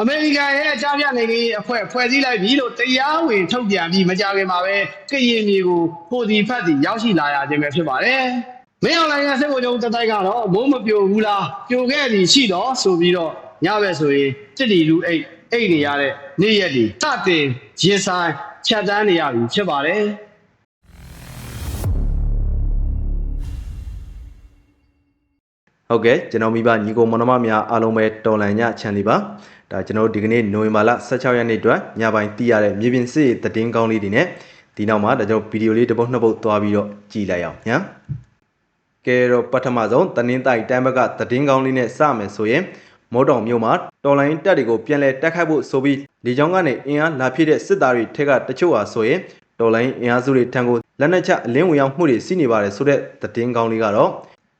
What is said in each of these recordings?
အမေရိကန်ရဲ့အကြမ်းဖက်နိုင်ငံရေးအဖွဲ့ဖွဲ့စည်းလိုက်ပြီလို့တရားဝင်ထုတ်ပြန်ပြီးမကြခင်မှာပဲကရင်မျိုးကိုပိုဒီဖတ်တီရောက်ရှိလာရခြင်းပဲဖြစ်ပါတယ်။မင်းအောင်လိုင်းကစစ်ဘုံချုပ်တတိုက်ကတော့မိုးမပြိုဘူးလားပြိုခဲ့သည်ရှိတော့ဆိုပြီးတော့ညဘက်ဆိုရင်တစ်တီလူအိတ်အိတ်နေရတဲ့နေ့ရက်ဒီစတင်ရင်ဆိုင်ဖြတ်တန်းနေရပြီဖြစ်ပါတယ်။ဟုတ်ကဲ့ကျွန်တော်မိဘညီကိုမောင်နှမများအားလုံးပဲတော်လန်ညချမ်းလေးပါ ဒါကျွန်တော်တို့ဒီကနေ့နိုဝင်ဘာလ16ရက်နေ့အတွက်ညပိုင်းတည်ရတဲ့မြေပြင်စစ်ရေးသတင်းကောင်းလေးတွေနဲ့ဒီနောက်မှာဒါကျွန်တော်ဗီဒီယိုလေးတစ်ပုတ်နှစ်ပုတ်သွားပြီးတော့ကြည့်လိုက်အောင်ညာကဲတော့ပထမဆုံးတနင်္တိုက်တိုင်းဘက်ကသတင်းကောင်းလေးနဲ့စမယ်ဆိုရင်မော်တော်မြို့မှာတော်လိုင်းတက်တွေကိုပြန်လဲတက်ခိုက်ဖို့ဆိုပြီးလေကြောင်းကနေအင်အားလာပြည့်တဲ့စစ်သားတွေထက်ကတချို့ဟာဆိုရင်တော်လိုင်းအင်အားစုတွေထံကိုလက်နက်ချအလင်းဝင်ရောက်မှုတွေစီးနေပါတယ်ဆိုတဲ့သတင်းကောင်းလေးကတော့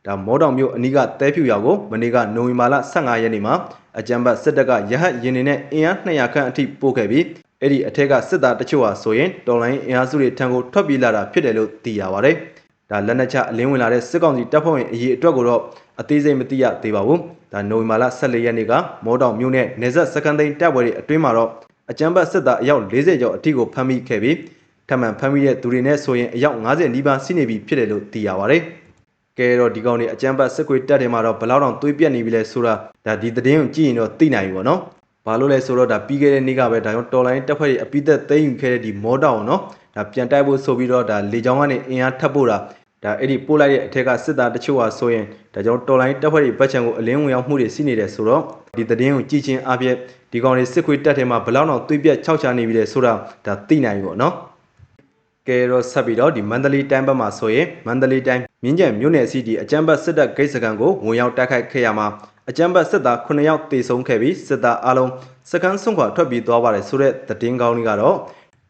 ဒါမောတောင်မြို့အနီးကတဲဖြူရွာကိုမနေ့ကနိုဝင်ဘာလ15ရက်နေ့မှာအကြံဘတ်စစ်တပ်ကရဟတ်ရင်နေနဲ့အင်အား200ခန့်အထိပို့ခဲ့ပြီးအဲ့ဒီအထက်ကစစ်သားတချို့ဟာဆိုရင်တော်လိုင်းအင်အားစုတွေထံကိုထွက်ပြေးလာတာဖြစ်တယ်လို့သိရပါတယ်။ဒါလက်နက်ချအလင်းဝင်လာတဲ့စစ်ကောင်စီတပ်ဖွဲ့ဝင်အရေးအတွက်ကိုတော့အသေးစိတ်မသိရသေးပါဘူး။ဒါနိုဝင်ဘာလ14ရက်နေ့ကမောတောင်မြို့နဲ့နေဆက်စကန်သိန်းတပ်ဖွဲ့တွေအတွင်းမှာတော့အကြံဘတ်စစ်သားအယောက်40ကျော်အထိကိုဖမ်းမိခဲ့ပြီးထပ်မံဖမ်းမိတဲ့သူတွေနဲ့ဆိုရင်အယောက်90နီးပါးရှိနေပြီဖြစ်တယ်လို့သိရပါတယ်။ ကဲတော့ဒီကောင်တွေအကြမ်းဖက်စစ်ခွေတက်တယ်မှာတော့ဘယ်လောက်တောင်သွေးပြက်နေပြီလဲဆိုတာဒါဒီသတင်းကိုကြည့်ရင်တော့သိနိုင်ပြီပေါ့နော်။ဘာလို့လဲဆိုတော့ဒါပြီးခဲ့တဲ့နေ့ကပဲဒါကြောင့်တော်လိုင်းတက်ဖွဲ့တွေအပိသက်သိမ်းယူခဲ့တဲ့ဒီမောတောင်နော်။ဒါပြန်တိုက်ဖို့ဆိုပြီးတော့ဒါလေကြောင်းကနေအင်အားထပ်ပို့တာဒါအဲ့ဒီပို့လိုက်တဲ့အထက်ကစစ်သားတချို့ဟာဆိုရင်ဒါကြောင့်တော်လိုင်းတက်ဖွဲ့တွေဘက်ချံကိုအလင်းဝင်ရောက်မှုတွေရှိနေတယ်ဆိုတော့ဒီသတင်းကိုကြည့်ချင်းအပြည့်ဒီကောင်တွေစစ်ခွေတက်တယ်မှာဘယ်လောက်တောင်သွေးပြက်ခြောက်ချနေပြီလဲဆိုတာဒါသိနိုင်ပြီပေါ့နော်။ကဲတော့ဆက်ပြီးတော့ဒီမန္တလေးတိုင်းဘက်မှာဆိုရင်မန္တလေးတိုင်း မြင်းကျန်မြို့နယ်စီတီအကြမ်းဖက်စစ်တပ်ဂိတ်စကန်ကိုဝင်ရောက်တိုက်ခိုက်ခဲ့ရမှာအကြမ်းဖက်စစ်သား9ယောက်တေဆုံးခဲ့ပြီးစစ်သားအလုံးစကန်ဆုံးခွာထွက်ပြေးသွားပါတယ်ဆိုတဲ့သတင်းကောင်းလေးကတော့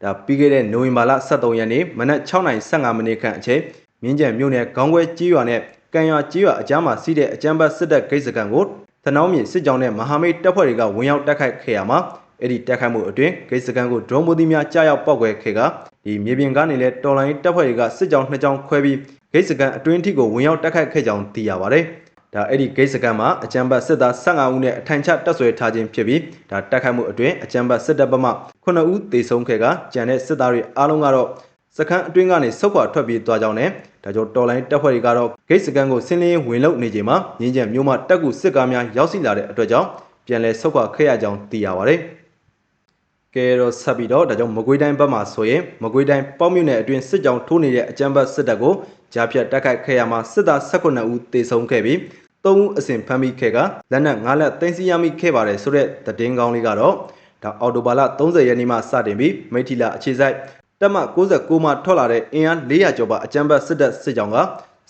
ဒါပြီးခဲ့တဲ့နိုဝင်ဘာလ23ရက်နေ့မနက်6:15မိနစ်ခန့်အချိန်မြင်းကျန်မြို့နယ်ခေါင်းခွဲကြီးရွာနဲ့ကံရွာကြီးရွာအကြားမှာစီးတဲ့အကြမ်းဖက်စစ်တပ်ဂိတ်စကန်ကိုသနောင်းမြေစစ်ကြောင်းနဲ့မဟာမိတ်တပ်ဖွဲ့တွေကဝင်ရောက်တိုက်ခိုက်ခဲ့ရမှာအဲ့ဒီတိုက်ခိုက်မှုအတွင်းဂိတ်စကန်ကိုဒရုန်းမိုးသီးများကြားရောက်ပောက်ကွဲခဲ့ကဒီမြေပြင်ကနေလည်းတော်လိုင်းတပ်ဖွဲ့တွေကစစ်ကြောင်းနှစ်ကြောင်းခွဲပြီးဂိတ်စကန်အတွင်းထိကိုဝင်ရောက်တိုက်ခိုက်ခဲ့ကြောင်းသိရပါတယ်။ဒါအဲ့ဒီဂိတ်စကန်မှာအကြမ်းဖက်စစ်သား15ဦးနဲ့အထိုင်ချတပ်ဆွဲထားခြင်းဖြစ်ပြီးဒါတိုက်ခိုက်မှုအတွင်းအကြမ်းဖက်စစ်တပ်ဘက်မှ9ဦးသေဆုံးခဲ့ကကြံတဲ့စစ်သားတွေအားလုံးကတော့စခန်းအတွင်းကနေဆုတ်ခွာထွက်ပြေးသွားကြောင်းနဲ့ဒါကြောင့်တော်လိုင်းတပ်ဖွဲ့တွေကတော့ဂိတ်စကန်ကိုဆင်းလင်းဝင်လုပ်နေချိန်မှာမြင်းကျန်မြို့မှာတပ်ကူစစ်ကားများရောက်ရှိလာတဲ့အတွက်ကြောင့်ပြန်လည်ဆုတ်ခွာခဲ့ရကြောင်းသိရပါတယ်။ ကဲတော့ဆက်ပြီးတော့ဒါကြောင့်မကွေးတိုင်းဘက်မှာဆိုရင်မကွေးတိုင်းပေါ့မြို့နယ်အတွင်းစစ်ကြောင်းထိုးနေတဲ့အကြမ်းဖက်စစ်တပ်ကိုကြားဖြတ်တိုက်ခိုက်ခဲ့ရမှာစစ်သား18ဦးသေဆုံးခဲ့ပြီး3ဦးအစဉ်ဖမ်းမိခဲ့ကလက်နက်9လက်သိမ်းဆည်းရမိခဲ့ပါတယ်ဆိုတဲ့သတင်းကောင်းလေးကတော့ဒါအော်တိုဘာလ30ရက်နေ့မှစတင်ပြီးမိထီလာအခြေစိုက်တပ်မ69မှထွက်လာတဲ့အင်အား400ကျော်ပါအကြမ်းဖက်စစ်တပ်စစ်ကြောင်းက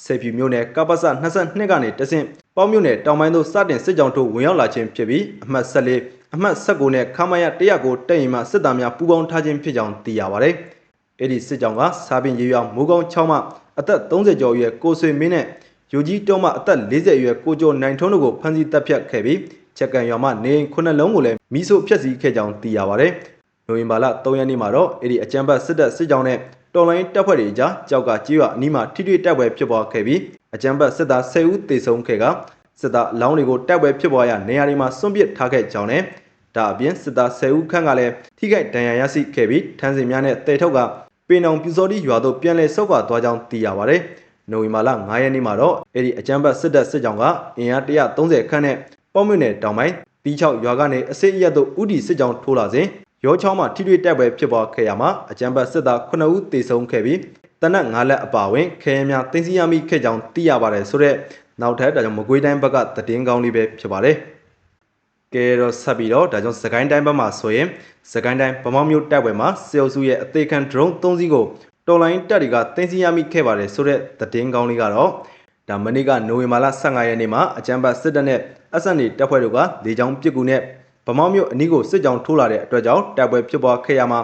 စေဖြူမြို့နယ်ကပ္ပစ22ကနေတဆင့်ပေါ့မြို့နယ်တောင်ပိုင်းသို့စတင်စစ်ကြောင်းထိုးဝင်ရောက်လာခြင်းဖြစ်ပြီးအမှတ်14 အမှတ်19နဲ့ခမရ100ကိုတက်ရင်မှစစ်သားများပူးပေါင်းထားခြင်းဖြစ်ကြောင်းသိရပါတယ်။အဲ့ဒီစစ်ကြောင်းကစာပင်ရေရွာမိုးကောင်း6မှအသက်30ကျော်အရွယ်ကိုဆွေမင်းနဲ့ယူကြီးတောမှအသက်40အရွယ်ကိုကျော်နိုင်ထွန်းတို့ကိုဖမ်းဆီးတပ်ဖြတ်ခဲ့ပြီးချက်ကန်ရွာမှနေအိမ်ခုနှစ်လုံးကိုလည်းမိဆိုဖျက်ဆီးခဲ့ကြောင်းသိရပါတယ်။နိုဝင်ဘာလ3ရက်နေ့မှာတော့အဲ့ဒီအကြမ်းဖက်စစ်တပ်စစ်ကြောင်းနဲ့တော်လိုင်းတပ်ဖွဲ့တွေကြားကြောက်ကကြေးရွာအနီးမှာထိတွေ့တိုက်ပွဲဖြစ်ပွားခဲ့ပြီးအကြမ်းဖက်စစ်သား10ဦးသေဆုံးခဲ့ကစစ်သားအလောင်းတွေကိုတိုက်ပွဲဖြစ်ပွားရနေရာတွေမှာစွန့်ပစ်ထားခဲ့ကြောင်းနဲ့ ဒါအပြင်စစ်သား10ဦးခန့်ကလည်းထိခိုက်ဒဏ်ရာရရှိခဲ့ပြီးထန်းစင်များနဲ့တေထုတ်ကပင်အောင်ပြူစောတိရွာသို့ပြန်လည်ဆုတ်ခွာသွားကြောင်းသိရပါတယ်။နိုဝင်ဘာလ9ရက်နေ့မှာတော့အဲ့ဒီအကြမ်းဖက်စစ်တပ်စစ်ကြောင်းကအင်အား130ခန့်နဲ့ပေါ့မြင့်နယ်တောင်ပိုင်းတီးချောက်ရွာကနေအစစ်အရက်သို့ဥတီစစ်ကြောင်းထိုးလာစဉ်ရောချောင်းမှာထိတွေ့တိုက်ပွဲဖြစ်ပွားခဲ့ရမှာအကြမ်းဖက်စစ်သား9ဦးသေဆုံးခဲ့ပြီးတနက်9လက်အပါဝင်ခဲယမ်းများတင်စီရမိခဲ့ကြောင်းသိရပါတယ်ဆိုတော့နောက်ထပ်ဒါကြောင့်မကွေးတိုင်းဘက်ကသတင်းကောင်းလေးပဲဖြစ်ပါတယ် ကဲတော့ဆက်ပြီးတော့ဒါကြောင့်စကိုင်းတိုင်းဘက်မှာဆိုရင်စကိုင်းတိုင်းဗမောင်းမြို့တပ်ပွဲမှာစေအုပ်စုရဲ့အသေးခံ drone 3စီးကိုတော်လိုင်းတပ်တွေကတင်စီရမိခဲ့ပါတယ်ဆိုတော့သတင်းကောင်းလေးကတော့ဒါမနေ့ကနိုဝင်ဘာလ15ရက်နေ့မှာအကြမ်းဖက်စစ်တပ်နဲ့ SNA တပ်ဖွဲ့တို့ကလေကြောင်းပစ်ကူနဲ့ဗမောင်းမြို့အနီးကိုစစ်ကြောင်းထိုးလာတဲ့အတွက်ကြောင့်တိုက်ပွဲဖြစ်ပွားခဲ့ရမှာ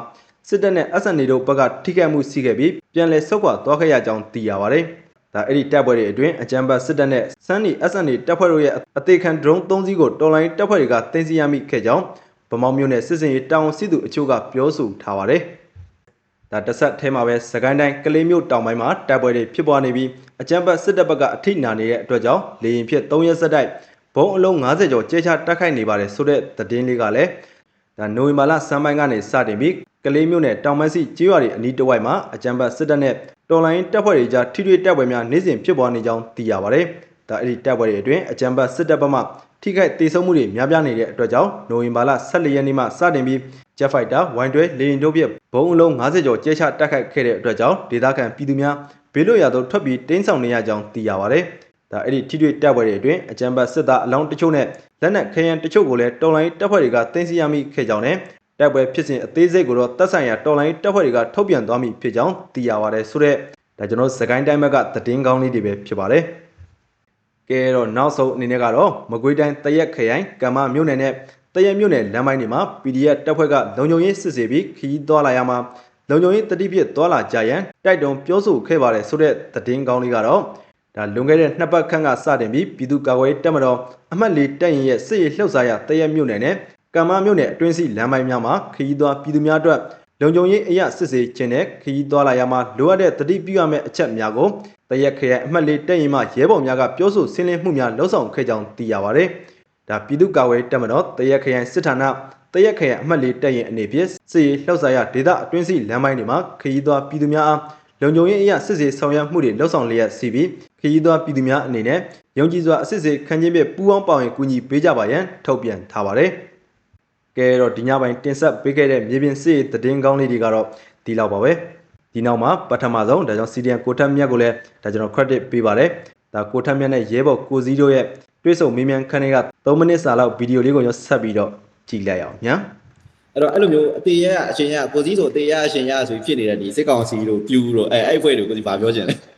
စစ်တပ်နဲ့ SNA တို့ဘက်ကထိခိုက်မှုရှိခဲ့ပြီးပြန်လည်ဆုတ်ခွာသွားခဲ့ရကြောင်းသိရပါတယ်။ ဒါအဲ့ဒီတပ်ဖွဲ့တွေအတွင်းအကြမ်းဖက်စစ်တပ်နဲ့စန်းနီ SNA တပ်ဖွဲ့တို့ရဲ့အသေးခံ drone 3စီးကိုတော်လိုင်းတပ်ဖွဲ့တွေကတင်စီရမိခဲ့ကြောင်းဗမောင်းမြို့နယ်စစ်စင်ရေးတာဝန်ရှိသူအချို့ကပြောဆိုထားပါတယ်။ဒါတစ်ဆက်ထဲမှာပဲစကိုင်းတိုင်းကလေးမြို့တောင်ပိုင်းမှာတပ်ပွဲတွေဖြစ်ပွားနေပြီးအကြမ်းဖက်စစ်တပ်ဘက်ကအထိနာနေတဲ့အတွက်ကြောင့်လေရင်ဖြစ်3ရက်ဆက်တိုက်ဘုံအလုံး90ကျော်ကျဲချတက်ခိုက်နေပါတယ်ဆိုတဲ့သတင်းလေးကလည်းဒါနိုဝင်ဘာလစမ်းပိုင်းကနေစတင်ပြီးကလေးမျိုးနဲ့တောင်မစီကျေးရွာတွေအနီးတစ်ဝိုက်မှာအကြံပတ်စစ်တပ်နဲ့ တော်လိုင်းတပ်ဖွဲ့တွေကြားထိတွေ့တပ်ပွဲများနေ့စဉ်ဖြစ်ပေါ်နေကြောင်းသိရပါတယ်။ဒါအဲ့ဒီတပ်ပွဲတွေအတွင်းအကြံပတ်စစ်တပ်ဘက်မှထိခိုက်ဒေဆုံးမှုတွေများပြားနေတဲ့အတွက်ကြောင့်နိုဝင်ဘာလ14ရက်နေ့မှစတင်ပြီး Jet Fighter ဝိုင်းတွဲလေရင်တို့ပြဘုံအလုံး90ကျော်ကျဲချတက်ခိုက်ခဲ့တဲ့အတွက်ကြောင့်ဒေသခံပြည်သူများဘေးလွတ်ရာသို့ထွက်ပြီးတင်းဆောင်နေရကြောင်းသိရပါတယ်။ဒါအဲ့ဒီထိတွေ့တပ်ပွဲတွေအတွင်းအကြံပတ်စစ်သားအလောင်းတချို့နဲ့လက်နက်ခဲယမ်းတချို့ကိုလည်းတော်လိုင်းတပ်ဖွဲ့တွေကတင်စီရမိခဲ့ကြောင်းနဲ့ တပ်ပွဲဖြစ်စဉ်အသေးစိတ်ကိုတော့တပ်ဆိုင်ရာတော်လိုင်းတပ်ဖွဲ့တွေကထုတ်ပြန်သွားမိဖြစ်ကြောင်းသိရပါတယ်ဆိုတော့ဒါကျွန်တော်စကိုင်းတိုင်းဘက်ကသတင်းကောင်းလေးတွေပဲဖြစ်ပါတယ်။ကဲတော့နောက်ဆုံးအနေနဲ့ကတော့မကွေးတိုင်းတရက်ခရိုင်ကမ္မမြို့နယ်နဲ့တရက်မြို့နယ်လမ်းပိုင်းတွေမှာ PDF တပ်ဖွဲ့ကလုံခြုံရေးစစ်ဆေးပြီးခရီးသွားလာရမှာလုံခြုံရေးတတိပြစ်သွားလာကြရန်တိုက်တွန်းပြောဆိုခဲ့ပါတယ်ဆိုတဲ့သတင်းကောင်းလေးကတော့ဒါလွန်ခဲ့တဲ့နှစ်ပတ်ခန့်ကစတင်ပြီးပြည်သူ့ကာကွယ်ရေးတပ်မတော်အမှတ်လေးတပ်ရင်ရဲ့စစ်ရေးလှုပ်ရှားရတရက်မြို့နယ်နဲ့ ကမ္မမြို့နယ်အတွင်းစီလမ်းပိုင်းများမှာခရီးသွားပြည်သူများအတွက်လုံခြုံရေးအရာစစ်ဆေးခြင်းနဲ့ခရီးသွားလာရမှာလိုအပ်တဲ့တတိပြုရမယ့်အချက်များကိုတရက်ခရိုင်အမှတ်လေးတပ်ရင်မှရဲဘော်များကပြောဆိုဆင်းလင်းမှုများလှုံ့ဆော်ခဲ့ကြောင်းသိရပါတယ်။ဒါပြည်သူ့ကာကွယ်ရေးတပ်မတော်တရက်ခရိုင်စစ်ဌာနတရက်ခရိုင်အမှတ်လေးတပ်ရင်အနေဖြင့်စစ်ရေးလှုပ်ရှားရဒေသအတွင်းစီလမ်းပိုင်းတွေမှာခရီးသွားပြည်သူများအားလုံခြုံရေးအရာစစ်ဆေးဆောင်ရွက်မှုတွေလှုံ့ဆော်လျက်စီပြီးခရီးသွားပြည်သူများအနေနဲ့ယုံကြည်စွာအစစ်အဆေးခံချင်းပြပူးပေါင်းပါဝင်ကူညီပေးကြပါရန်ထုတ်ပြန်ထားပါတယ်။ ကဲတော့ဒီညပိုင်းတင်ဆက်ပေးခဲ့တဲ့မြေပြင်စစ်ရေးသတင်းကောင်းလေးတွေကတော့ဒီလောက်ပါပဲ။ဒီနောက်မှာပထမဆုံးဒါကြောင့် CDN ကိုထက်မြတ်ကိုလည်းဒါကျွန်တော် credit ပေးပါတယ်။ဒါကိုထက်မြတ်နဲ့ရဲဘော်ကိုစည်းတို့ရဲ့တွေ့ဆုံမေးမြန်းခန်းတွေက3မိနစ်စာလောက်ဗီဒီယိုလေးကိုကျွန်တော်ဆက်ပြီးတော့ကြည့်လိုက်အောင်ညာ။အဲ့တော့အဲ့လိုမျိုးအသေးရအရှင်ရကိုစည်းဆိုအသေးရအရှင်ရဆိုပြီးဖြစ်နေတဲ့ဒီစစ်ကောင်စီတို့ပြူတို့အဲအဲ့ဖွဲ့တွေကိုကိုစည်းဘာပြောချင်လဲ။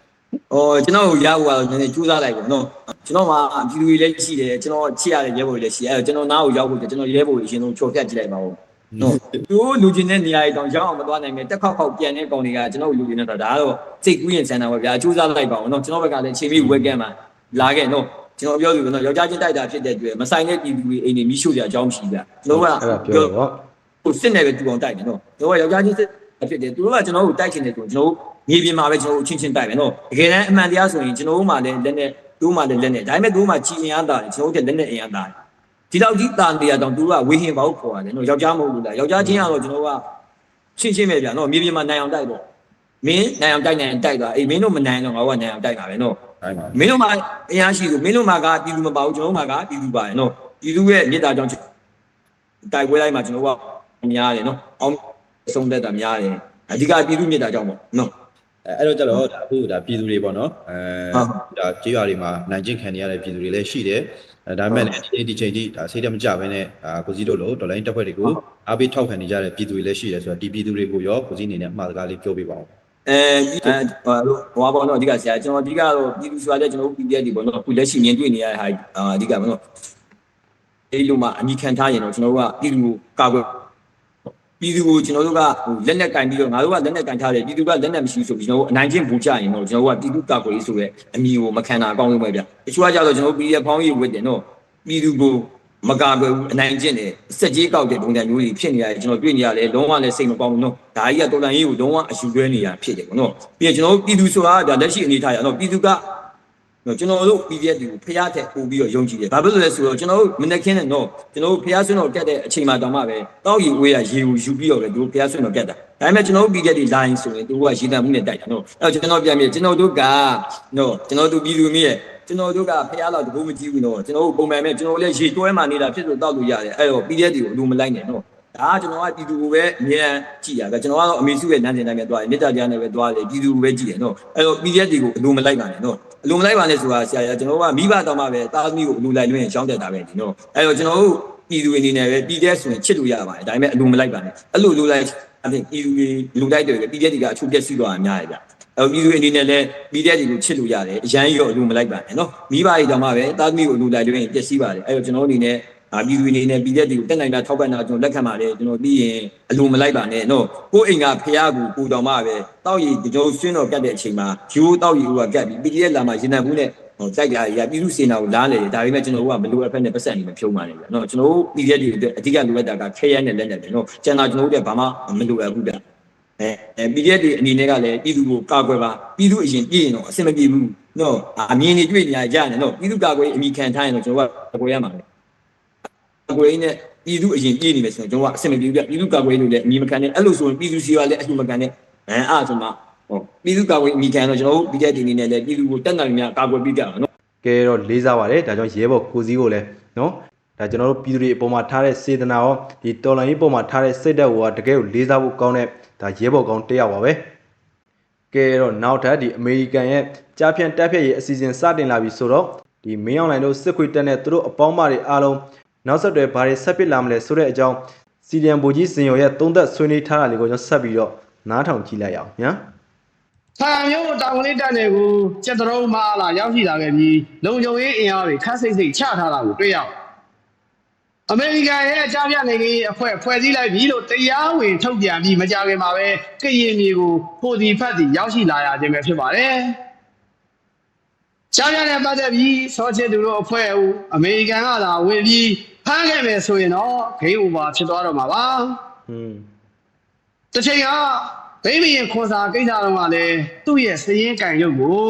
အော်ကျွန်တော်ကိုရဖို့ကတော့နည်းနည်းကြိုးစားလိုက်ပေါ့နော်။ကျွန်တော်မှာပြည်သူတွေလည်းရှိတယ်ကျွန်တော်ချစ်ရတဲ့ရဲဘော်တွေလည်းရှိတယ်။အဲ့တော့ကျွန်တော်နားကိုရောက်ဖို့ကျွန်တော်ရဲဘော်တွေအရင်ဆုံးချော်ဖြတ်ကြည့်လိုက်ပါဦး။နော်။သူလူချင်းတဲ့နေရာတွေတောင်ရောက်အောင်မသွားနိုင်မဲ့တက်ခောက်ခောက်ပြန်တဲ့ကောင်တွေကကျွန်တော်လူတွေနဲ့တော့ဒါကတော့စိတ်ကူးရင်ဆန္ဒပါဗျာ။ကြိုးစားလိုက်ပါဦးနော်။ကျွန်တော်ဘက်ကလည်းအချိန်မီဝက်ကန်မှာလာခဲ့နော်။ကျွန်တော်ပြောသူကနော်ယောက်ျားချင်းတိုက်တာဖြစ်တဲ့အတွက်မဆိုင်တဲ့ပြည်သူတွေအိမ်တွေမိရှို့ကြအကြောင်းမရှိဗျ။ကျွန်တော်ကအဲ့ဒါပြောတော့ဟိုစစ်နယ်ပဲတူအောင်တိုက်တယ်နော်။တို့ကယောက်ျားချင်းစစ်ဖြစ်တယ်သူတို့ကကျွန်တော်ကိုတိုက်ချင်တယ်ဆိုကျွန်တော် မြေပြင်မှာပဲကျွန်တော်တို့ချင်းချင်းတိုက်မယ်နော်။တကယ်တမ်းအမှန်တရားဆိုရင်ကျွန်တော်တို့မှလည်းလက်နဲ့တို့မှလည်းလက်နဲ့ဒါပေမဲ့တို့မှချီအင်အားတာတယ်ကျွန်တော်တို့လက်နဲ့အင်အားတာတယ်။ဒီလောက်ကြီးတာနေရတော့သူတို့ကဝေဟင်ပေါက်ခေါ်ရတယ်နော်ယောက်ျားမဟုတ်ဘူးလားယောက်ျားချင်းကတော့ကျွန်တော်ကချင်းချင်းပဲဗျာနော်မြေပြင်မှာနိုင်အောင်တိုက်ပေါ့မင်းနိုင်အောင်တိုက်နိုင်ရင်တိုက်သွားအေးမင်းတို့မနိုင်တော့ငါတို့ကနိုင်အောင်တိုက်ပါပဲနော်အဲ့မှာမင်းတို့မှအင်အားရှိလို့မင်းတို့မှကပြည်သူမပါဘူးကျွန်တော်တို့မှကပြည်သူပါရယ်နော်ပြည်သူရဲ့မြေတားကြောင့်တိုက်ပွဲတိုင်းမှာကျွန်တော်တို့ကများတယ်နော်အောင်ဆုံးသက်တာများတယ်အဓိကပြည်သူမြေတားကြောင့်ပေါ့နော် အဲ့တော့ကျတော့ဒါအခုဒါပြည်သူတွေပေါ့နော်အဲဟုတ်ဒါကြေးရွာတွေမှာနိုင်ကျင့်ခံနေရတဲ့ပြည်သူတွေလည်းရှိတယ်အဲဒါပေမဲ့လည်းဒီဒီချိန်ထိဒါစိတ်တမကြဘဲနဲ့ဒါကိုစည်းတို့လို့ဒေါ်လာရင်းတပ်ဖွဲ့တွေကိုအားပေးထောက်ခံနေကြတဲ့ပြည်သူတွေလည်းရှိတယ်ဆိုတော့ဒီပြည်သူတွေကိုရောကိုစည်းအနေနဲ့အမှားစကားလေးပြောပြပါဦးအဲဒီအဲဟိုဘာပေါ့နော်အဓိကဆရာကျွန်တော်အဓိကတော့ပြည်သူဆိုတာလည်းကျွန်တော်တို့ PDF တွေပေါ့နော်အခုလက်ရှိမြင်တွေ့နေရတဲ့ဟာအာအဓိကပေါ့နော်အဲဒီလိုမှအညီခံထားရင်တော့ကျွန်တော်တို့ကပြည်သူကိုကာကွယ် ပြည်သူကိုကျွန်တော်တို့ကဟိုလက်နက်ကင်ပြီးတော့ငါတို့ကလက်နက်ကင်ထားတယ်ပြည်သူကလက်နက်မရှိဆိုပြီးကျွန်တော်တို့အနိုင်ကျင့်ဘူကြရင်တော့ကျွန်တော်တို့ကပြည်သူကာကွယ်ရေးဆိုရဲအမည်ကိုမခံတာအကောင်းဆုံးပဲဗျတချို့ကကြတော့ကျွန်တော်တို့ PDF ဖောင်းရေးဝတ်တယ်နော်ပြည်သူကိုမကာကွယ်ဘူးအနိုင်ကျင့်တယ်စက်ကြီးကောက်တဲ့ပုံစံမျိုးတွေဖြစ်နေရတယ်ကျွန်တော်တွေ့နေရတယ်လုံးဝလည်းစိတ်မကောင်းဘူးနော်ဒါကြီးကတော်လန်ရေးကိုလုံးဝအယူတွဲနေရဖြစ်တယ်ပေါ့နော်ပြီးရင်ကျွန်တော်တို့ပြည်သူဆိုတာကဒါလက်ရှိအနေထားရနော်ပြည်သူကနော် ကျွန်တော်တို့ PDF တွေကိုဖျားတဲ့ပို့ပြီးတော့ယုံကြည်တယ်။ဘာဖြစ်လို့လဲဆိုတော့ကျွန်တော်တို့မနေ့ကင်းနဲ့တော့ကျွန်တော်တို့ဖျားဆွန်းတော်ကတ်တဲ့အချိန်မှတောင်မှပဲတောက်ရီဝေးရရေကိုယူပြီးတော့လေသူတို့ဖျားဆွန်းတော်ကတ်တာ။ဒါပေမဲ့ကျွန်တော်တို့ PDF တွေလာရင်ဆိုရင်သူတို့ကရေတံမှုနဲ့တိုက်တာနော်။အဲ့တော့ကျွန်တော်ပြန်ပြီးကျွန်တော်တို့ကနော်ကျွန်တော်တို့ပြည်သူမျိုးရဲ့ကျွန်တော်တို့ကဖျားတော့တကူမကြည့်ဘူးနော်ကျွန်တော်တို့ပုံမှန်ပဲကျွန်တော်တို့လည်းရေတွဲမှနေတာဖြစ်လို့တောက်လို့ရတယ်။အဲ့တော့ PDF တွေကိုအလိုမလိုက်နဲ့နော်။ ဒါကကျွန်တော်ကပြည်သူကိုပဲအမြဲတမ်းကြည့်ရတာကျွန်တော်ကတော့အမေစုရဲ့နန်းစင်တိုင်းပဲသွားတယ်မေတ္တာတရားနဲ့ပဲသွားတယ်ပြည်သူကိုပဲကြည့်တယ်နော်အဲ့တော့ PDF တွေကိုအလိုမလိုက်ပါနဲ့နော်အလိုမလိုက်ပါနဲ့ဆိုတာဆရာကျွန်တော်တို့ကမိဘတော်မှပဲတာသမီကိုအလိုလိုက်လွှင့်ရင်ရှောင်းတက်တာပဲဒီနော်အဲ့တော့ကျွန်တော်တို့ပြည်သူအနေနဲ့ပဲ PDF ဆိုရင်ချစ်လို့ရပါတယ်ဒါပေမဲ့အလိုမလိုက်ပါနဲ့အဲ့လိုလိုလိုက်အပြင်ပြည်သူတွေလူလိုက်တယ်ပဲ PDF တွေကအချို့ပြက်စီးသွားတာများတယ်ဗျအဲ့ပြည်သူအနေနဲ့လည်း PDF တွေကိုချစ်လို့ရတယ်အရန်ရောအလိုမလိုက်ပါနဲ့နော်မိဘတွေတော်မှပဲတာသမီကိုအလိုလိုက်လွှင့်ရင်ပြက်စီးပါတယ်အဲ့တော့ကျွန်တော်အနေနဲ့အာ ပြည်သူအနေနဲ့ပြည်သက်တွေကိုတက်နိုင်တာထောက်ပံ့တာကျွန်တော်လက်ခံပါတယ်ကျွန်တော်ပြီးရင်အလိုမလိုက်ပါနဲ့နော်ကိုယ့်အိမ်ကဖះကိုကိုတော်မှပဲတောက်ရည်ကျွန်တော်ဆွင်းတော်ကတ်တဲ့အချိန်မှာရိုးတောက်ရည်ဟိုကကတ်ပြီး PDF လာမှရင်နံဘူးနဲ့ဟိုတိုက်ကြရပြည်သူစေနာကိုလားလေဒါပေမဲ့ကျွန်တော်တို့ကမလိုအပ်ဖက်နဲ့ပတ်စံနေမဖြုံးပါနဲ့ဗျာနော်ကျွန်တော်တို့ PDF တွေအတွက်အဓိကလိုအပ်တာကခဲရနဲ့လက်နဲ့ပဲနော်ကျန်တာကျွန်တော်တို့ကဘာမှမလိုအပ်ဘူးဗျာအဲအဲ PDF တွေအနေနဲ့ကလည်းပြည်သူကိုကာကွယ်ပါပြည်သူအရင်ပြည်ရင်တော့အဆင်မပြေဘူးနော်အမြင်တွေတွေ့နေကြတယ်နော်ပြည်သူကာကွယ်အမိခံထားရင်တော့ကျွန်တော်ကကာကွယ်ရမှာလေ ကာကွယ်ရင်းနဲ့ပြည်သူအရင်ပြည်နေမယ်ဆိုရင်ကျွန်တော်ကအဆင်မပြေဘူးပြပြည်သူကာကွယ်လို့လည်းအမိမခံနဲ့အဲ့လိုဆိုရင်ပြည်သူစီကလည်းအမှုမခံနဲ့အဲအဲ့ဆိုမှဟောပြည်သူကာကွယ်အမိခံတော့ကျွန်တော်တို့ဒီတဲ့ဒီနေနဲ့လည်းပြည်သူကိုတက်နိုင်များကာကွယ်ပြီးကြအောင်နော်ကဲတော့လေးစားပါတယ်ဒါကြောင့်ရဲဘော်ကိုစည်းကိုလည်းနော်ဒါကျွန်တော်တို့ပြည်သူတွေအပေါ်မှာထားတဲ့စေတနာရောဒီတော်လိုင်းရေးပေါ်မှာထားတဲ့စိတ်ဓာတ်ကိုကတကယ်ကိုလေးစားဖို့ကောင်းတဲ့ဒါရဲဘော်ကောင်းတစ်ယောက်ပါပဲကဲတော့နောက်ထပ်ဒီအမေရိကန်ရဲ့ကြားဖြန့်တက်ဖြတ်ရေးအစီအစဉ်စတင်လာပြီဆိုတော့ဒီမင်းအောင်လိုင်တို့စစ်ခွေတက်တဲ့သူတို့အပေါင်းအမတွေအားလုံး နောက်ဆက်တွဲဘာတွေဆက်ဖြစ်လာမလဲဆိုတဲ့အကြောင်းစီဒီအမ်ဘူကြီးစင်ရော်ရဲ့သုံးသက်ဆွေးနွေးထားတာလေးကိုကျွန်တော်ဆက်ပြီးတော့နားထောင်ကြည့်လိုက်ရအောင်ညာဆာမျိုးတောင်ကလေးတက်နေကိုစက်တရုံးမလာရောက်ရှိလာခဲ့ပြီးလုံခြုံရေးအင်အားတွေခတ်စိတ်စိတ်ချထားတာကိုတွေ့ရပါတယ်အမေရိကန်ရဲ့အကြမ်းဖျက်နိုင်ငံရေးအဖွဲ့ဖွဲ့စည်းလိုက်ပြီလို့တရားဝင်ထုတ်ပြန်ပြီးမကြခင်မှာပဲကရင်မျိုးကိုပိုဒီဖတ်တီရောက်ရှိလာရခြင်းပဲဖြစ်ပါတယ်။ကြားရတဲ့ပတ်သက်ပြီးဆောချစ်သူတို့အဖွဲ့ကိုအမေရိကန်ကသာဝင်ပြီး ဖမ်းခဲ့မယ်ဆိုရင်တော့ဂိမ်းအိုဘာဖြစ်သွားတော့မှာပါ။ဟွန်းတစ်ချိန်ကဘိဗီရင်ခွန်စာကိစ္စတော့ကလည်းသူ့ရဲ့စည်ရင်ကံရုပ်ကို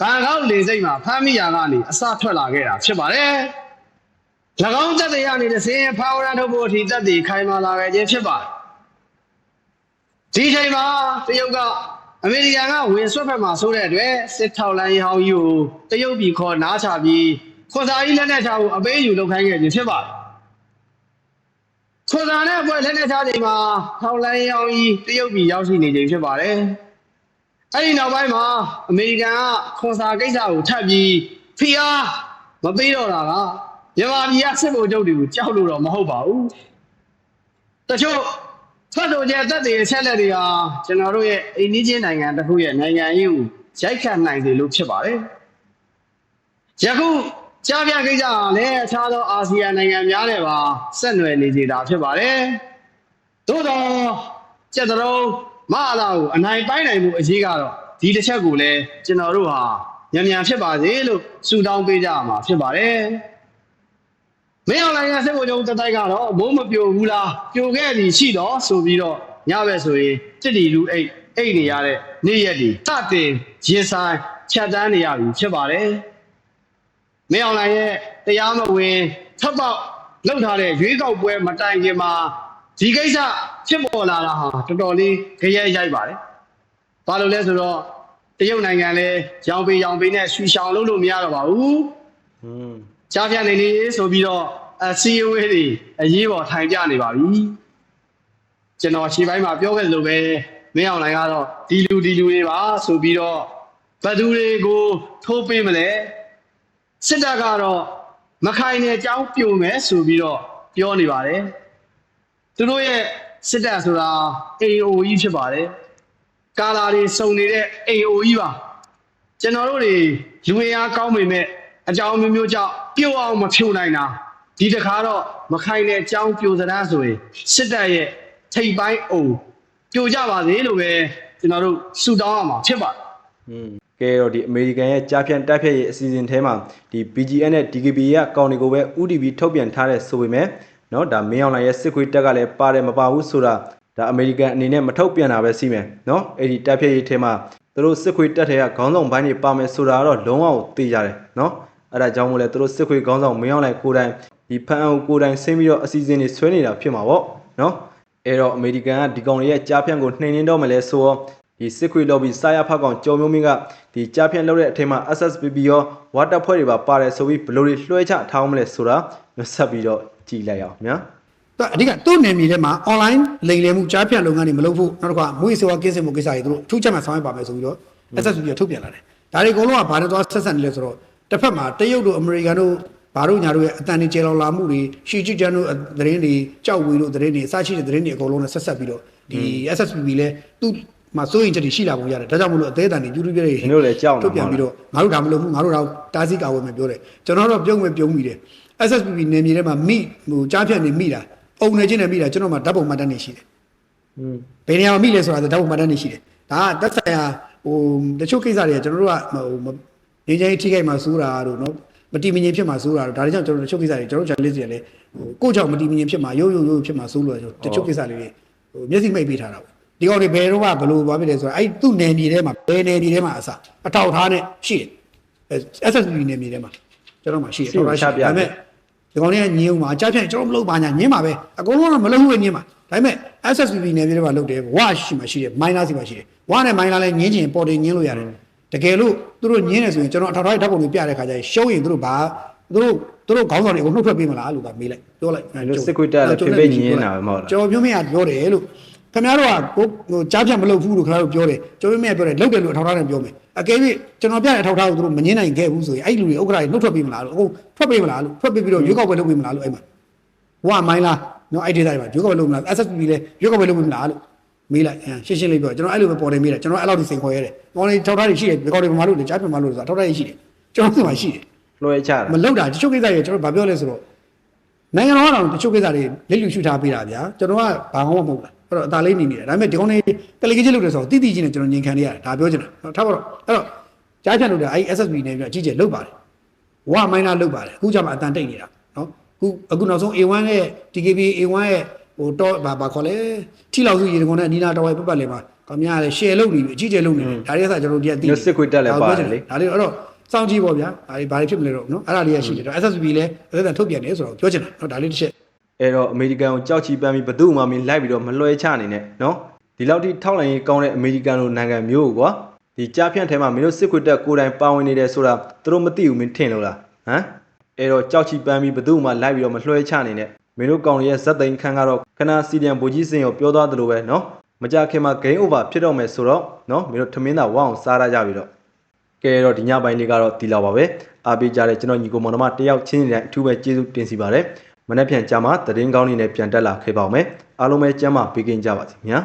ဘန်ကောက်လေစိတ်မှာဖမ်းမိရာကနေအစထွက်လာခဲ့တာဖြစ်ပါတယ်။၎င်းတက်တဲ့ရနေတဲ့စည်ရင်ဖာဝရထုတ်ဖို့အထိတက်တည်ခိုင်မာလာခဲ့ခြင်းဖြစ်ပါတယ်။ဒီချိန်မှာတရုတ်ကအမေရိကန်ကဝင်ဆွတ်ဖက်မှာဆိုတဲ့အတွက်စစ်ထောက်လိုင်းဟောင်းကြီးကိုတရုတ်ပြည်ခေါ်နားချပြီး ခွန်စာကြီးလက်နက်ချဖို့အပေးယူလုပ်ခိုင်းခဲ့ခြင်းဖြစ်ပါတယ်။ခွန်စာနဲ့အဖွဲ့လက်နဲ့ချချိန်မှာထောင်လိုင်းရောင်ကြီးတရုတ်ပြည်ရောက်ရှိနေချိန်ဖြစ်ပါတယ်။အဲဒီနောက်ပိုင်းမှာအမေရိကန်ကခွန်စာကိစ္စကိုထပ်ပြီးဖိအားမပေးတော့တာကမြန်မာပြည်ကစစ်ဗိုလ်ချုပ်တွေကိုကြောက်လို့တော့မဟုတ်ပါဘူး။တချို့ထွက်တော်ကျတက်တဲ့အချက်လက်တွေဟာကျွန်တော်တို့ရဲ့အိန္ဒိချင်းနိုင်ငံတစ်ခုရဲ့နိုင်ငံရေးကိုရိုက်ခတ်နိုင်တယ်လို့ဖြစ်ပါတယ်။ယခု ကြားပြကိစ္စဟာလည်းအခြားသောအာဆီယံနိုင်ငံများနဲ့ပါဆက်နွယ်နေကြတာဖြစ်ပါတယ်။သို့တော့စက်တလုံးမအလာကိုအနိုင်ပိုင်းနိုင်မှုအရေးကတော့ဒီတစ်ချက်ကိုလည်းကျွန်တော်တို့ဟာမြန်မြန်ဖြစ်ပါစေလို့ဆုတောင်းပေးကြရမှာဖြစ်ပါတယ်။မင်းအောင်လိုင်ရစစ်ဘုံချုပ်တတိုက်ကတော့မိုးမပြိုဘူးလားပြိုခဲ့သည်ရှိတော့ဆိုပြီးတော့ညဘက်ဆိုရင်တစ်တီလူအိတ်အိတ်နေရတဲ့နေ့ရက်ဒီတတင်ရင်ဆိုင်ဖြတ်တန်းနေရပြီဖြစ်ပါတယ်။ မင်းအောင်လှိုင်ရဲ့တရားမဝင်ထပ်ပေါက်လောက်ထားတဲ့ရွေးကောက်ပွဲမတိုင်ခင်မှာဒီကိစ္စဖြစ်ပေါ်လာတာဟာတော်တော်လေးကြရဲရိုက်ပါတယ်။ဘာလို့လဲဆိုတော့တရုတ်နိုင်ငံလည်းရောင်ပေရောင်ပေနဲ့ရွှီရှောင်လို့လို့မရတော့ပါဘူးဟွန်း။ကြားပြနေနေဆိုပြီးတော့အစီအဝေးတွေအရေးပေါ်ထိုင်ပြနေပါပြီ။ကျွန်တော်ရှေ့ပိုင်းမှာပြောခဲ့သလိုပဲမင်းအောင်လှိုင်ကတော့ဒီလူဒီလူတွေပါဆိုပြီးတော့ဘယ်သူတွေကိုထိုးပေးမလဲ။ စစ်တပ်ကတော့မခိုင်နဲ့ကြောင်းပြိုမယ်ဆိုပြီးတော့ပြောနေပါတယ်သူတို့ရဲ့စစ်တပ်ဆိုတာ AO ကြီးဖြစ်ပါတယ်ကာလာတွေစုံနေတဲ့ AO ကြီးပါကျွန်တော်တို့တွေလူရင်းအားကောင်းပေမဲ့အကြောင်းမျိုးမျိုးကြောင့်ပြုတ်အောင်မဖြိုနိုင်တာဒီတခါတော့မခိုင်နဲ့ကြောင်းပြိုစရာဆိုရင်စစ်တပ်ရဲ့ထိပ်ပိုင်းအုံပြိုကြပါစေလို့ပဲကျွန်တော်တို့ဆုတောင်းရမှာဖြစ်ပါတယ်ဟွန်း ကဲတော့ဒီအမေရိကန်ရဲ့ကြားဖြန့်တက်ဖြတ်ရေးအစီအစဉ်ထဲမှာဒီ BGN နဲ့ DKB ရဲ့အကောင့်တွေကိုပဲ UDP ထုတ်ပြန်ထားတဲ့ဆိုပေမဲ့เนาะဒါမင်းအောင်လှိုင်ရဲ့စစ်ခွေးတက်ကလည်းပါတယ်မပါဘူးဆိုတာဒါအမေရိကန်အနေနဲ့မထုတ်ပြန်တာပဲစီမယ်เนาะအဲ့ဒီတက်ဖြတ်ရေးထဲမှာသူတို့စစ်ခွေးတက်ထဲကခေါင်းဆောင်ပိုင်းတွေပါမယ်ဆိုတာကတော့လုံးဝကိုသိကြတယ်เนาะအဲ့ဒါကြောင့်မို့လဲသူတို့စစ်ခွေးခေါင်းဆောင်မင်းအောင်လှိုင်ကိုယ်တိုင်ဒီဖန်အောင်ကိုယ်တိုင်ဆင်းပြီးတော့အစီအစဉ်တွေဆွဲနေတာဖြစ်မှာပေါ့เนาะ အဲ့တော့အမေရိကန်ကဒီကောင်တွေရဲ့ကြားဖြန့်ကိုနှိမ်နှင်းတော့မလဲဆိုတော့ ဒီစစ်ခွေ lobby စာရဖတ်ကောင်ကြော်မျိုးမင်းကဒီကြားဖြန့်လုပ်တဲ့အထက်မှာ SSPP ရောဝါတာဖွဲ့တွေပါပါတယ်ဆိုပြီးဘယ်လိုတွေလွှဲချထားအောင်မလဲဆိုတာမျိုးဆက်ပြီးတော့ကြည်လိုက်အောင်ညာသူအဓိကသူ့နယ်မြေထဲမှာ online လိမ်လည်မှုကြားဖြတ်လုပ်ငန်းတွေမလုပ်ဖို့နောက်တစ်ခါမွေးစေဝါကင်းစင်မှုကိစ္စတွေသူတို့အထူးချက်မှဆောင်ရွက်ပါမယ်ဆိုပြီးတော့ SSB ကထုတ်ပြန်လာတယ်ဒါတွေအကုန်လုံးကဘာနဲ့သွားဆက်ဆက်နေလဲဆိုတော့တစ်ဖက်မှာတရုတ်တို့အမေရိကန်တို့ဘာတို့ညာတို့ရဲ့အတန်တွေကျေလောင်လာမှုတွေရှီချီကျန်တို့သတင်းတွေကြောက်ဝေတို့သတင်းတွေအစရှိတဲ့သတင်းတွေအကုန်လုံးနဲ့ဆက်ဆက်ပြီးတော့ဒီ SSB လည်းသူ့ မှာစိုးရင်ချက်တွေရှိလာပုံရတယ်ဒါကြောင့်မလို့အသေးအတန်တွေပြူပြူပြတွေဒီလိုလေကြောက်နေထုတ်ပြန်ပြီးတော့ငါတို့ဒါမလုပ်ဘူးငါတို့တော့တားဆီးကာဝယ်မယ်ပြောတယ်ကျွန်တော်တို့ပြုံးမယ်ပြုံးမိတယ် SSPP နယ်မြေထဲမှာမိဟိုကြားဖြတ်နေမိတာအုံနေချင်းနဲ့မိတာကျွန်တော်မှဓာတ်ပုံမှတ်တမ်းနေရှိတယ်อืมဘယ်နေရာမှာမိလဲဆိုတာဆိုဓာတ်ပုံမှတ်တမ်းနေရှိတယ်ဒါကတက်ဆိုင်ရာဟိုတချို့ကိစ္စတွေကကျွန်တော်တို့ကဟိုနေချင်းထိခိုက်မှာစိုးတာတို့နော်မတီမငင်ဖြစ်မှာစိုးတာတို့ဒါတွေကြောင့်ကျွန်တော်တို့တချို့ကိစ္စတွေကျွန်တော်တို့ journalist တွေလည်းဟိုကိုယ့်ကြောင့်မတီမငင်ဖြစ်မှာရိုးရိုးရိုးဖြစ်မှာစိုးလို့ဆိုတချို့ကိစ္စလေးတွေဟိုမျက်စိမိတ်ပေးထားတာပေါ့ ဒီကောင်တွေဘယ်တော့မှဘယ်လိုသွားဖြစ်လဲဆိုတော့အဲ့သူ့နယ်မြေထဲမှာဘယ်နယ်မြေထဲမှာအစအထောက်ထားနဲ့ရှိတယ် SSB နေမြေထဲမှာကျွန်တော်မှရှိတယ်ရှိပါထောက်ထားရှိချပြဒါပေမဲ့ဒီကောင်လေးကညင်းအောင်မှာအကြဖြန့်ကျွန်တော်မလုပ်ပါညာညင်းပါပဲအကုန်လုံးကမလုပ်ဘူးပဲညင်းပါဒါပေမဲ့ SSB နေမြေထဲမှာလုပ်တယ်ဝါရှိမှရှိတယ် minus ရှိမှရှိတယ်ဝါနဲ့ minus လည်းညင်းချင်ပေါ်တင်ညင်းလို့ရတယ်တကယ်လို့သူတို့ညင်းနေဆိုရင်ကျွန်တော်အထောက်ထားဓာတ်ပုံတွေပြတဲ့ခါကျရင်ရှုံးရင်သူတို့ဘာသူတို့သူတို့ခေါင်းဆောင်တွေအကုန်နှုတ်ထွက်ပေးမလားလို့ကမေးလိုက်ပြောလိုက်တို့စစ်ကွေတက်လည်းဖြစ်ဖြစ်ညင်းတာပဲမဟုတ်လားကျွန်တော်မျိုးမရပြောတယ်လို့ ခင်ဗျားတို့ကကိုဟိုကြားဖြတ်မလုပ်ဘူးလို့ခင်ဗျားတို့ပြောတယ်ကျွန်တော်မျိုးမရပြောတယ်လုပ်တယ်လို့အထောက်ထားနဲ့ပြောမယ်အကယ်၍ကျွန်တော်ပြတဲ့အထောက်ထားကိုသူတို့မငင်းနိုင်ခဲ့ဘူးဆိုရင်အဲ့ဒီလူတွေဥက္ကဋ္ဌတွေနှုတ်ထွက်ပေးမလားလို့အခုထွက်ပေးမလားလို့ထွက်ပေးပြီးတော့ရွေးကောက်ပွဲလုပ်ပေးမလားလို့အဲ့မှာဝါမိုင်းလားနော်အဲ့ဒီတိုင်းမှာရွေးကောက်ပွဲလုပ်မလား SSB လဲရွေးကောက်ပွဲလုပ်ပေးမလားလို့မေးလိုက်ရှင်းရှင်းလေးပြောကျွန်တော်အဲ့လိုပဲပေါ်တယ်မေးတယ်ကျွန်တော်အဲ့လောက်ထိစိန်ခေါ်ရတယ်။ကောင်းလေးထောက်ထားတွေရှိတယ်ဒီကောင်းလေးဘာမှလို့လဲကြားပြမလို့ဆိုတာထောက်ထားတွေရှိတယ်ကျွန်တော်ဒီမှာရှိတယ်လွှဲချတာမလောက်တာတချို့ကိစ္စတွေကျွန်တော်ဘာပြောလဲဆိုတော့နိုင်ငံတော်ကတော့တချို့ကိစ္စတွေလက်လူရှုထားပေးတာဗျာကျွန်တော်ကဘာမှမဟုတ်ဘူး အဲ့တော့အသာလေးနေနေတယ်ဒါပေမဲ့ဒီကောင်းလေးတလီကကြီးလုပ်တယ်ဆိုတော့တိတိချင်းနဲ့ကျွန်တော်ညင်ခံနေရတယ်ဒါပြောချင်တာနော်ထားပါတော့အဲ့တော့ကြားချန်လို့တယ်အဲ့ SSB နဲ့ပြအကြီးကျယ်လုပ်ပါတယ်ဝါမိုင်းနာလုပ်ပါတယ်အခုကျမှအတန်တိတ်နေတာနော်အခုအခုနောက်ဆုံး A1 ရဲ့ TKB A1 ရဲ့ဟိုတော့ဘာဘာခေါ်လဲထီလောက်စုရေတကုံနဲ့အနီနာတော်ဝဲပတ်ပတ်လေးမှာကောင်းများတယ် share လုပ်နေပြီအကြီးကျယ်လုပ်နေတယ်ဒါတွေကစကျွန်တော်တို့ဒီကသိတို့စစ်ကွေတက်လည်းပါတယ်လေဒါလေးအဲ့တော့စောင့်ကြည့်ပေါ့ဗျာဒါလေးဘာတွေဖြစ်မလဲတော့နော်အဲ့ဒါလေးရရှိတယ်တော့ SSB လည်းအသက်ထုတ်ပြန်နေဆိုတော့ပြောချင်တာနော်ဒါလေးတစ်ချက် အဲ့တော့အမေရိကန်ကိုကြောက်ချီပန်းပြီးဘသူ့မှမင်းလိုက်ပြီးတော့မလွှဲချနေနဲ့နော်ဒီလောက်ထိထောက်လိုက်ရင်ကောင်းတဲ့အမေရိကန်လိုနိုင်ငံမျိုးကိုကွာဒီကြားဖြန့်ထဲမှာမင်းတို့စစ်ခွေတက်ကိုယ်တိုင်ပါဝင်နေတယ်ဆိုတာသူတို့မသိဘူးမင်းထင်လို့လားဟမ်အဲ့တော့ကြောက်ချီပန်းပြီးဘသူ့မှလိုက်ပြီးတော့မလွှဲချနေနဲ့မင်းတို့ကောင်တွေရဲ့ဇက်သိန်းခန်းကတော့ခနာစီဒီယံဗိုလ်ကြီးစင်ရောပြောသွားသလိုပဲနော်မကြခင်မှာ game over ဖြစ်တော့မယ်ဆိုတော့နော်မင်းတို့ထမင်းသာဝအောင်စားရကြပြီတော့ကဲတော့ဒီညပိုင်းလေးကတော့ဒီလောက်ပါပဲအားပေးကြတဲ့ကျွန်တော်ညီကိုမောင်နှမတယောက်ချင်းစီတိုင်းအထူးပဲကျေးဇူးတင်စီပါတယ် မနေ့ပြန်ကြမှာသတင်းကောင်းလေးနဲ့ပြန်တက်လာခဲ့ပါဦးမယ်အားလုံးပဲကျမ်းမာပေးကင်းကြပါစေခင်ဗျာ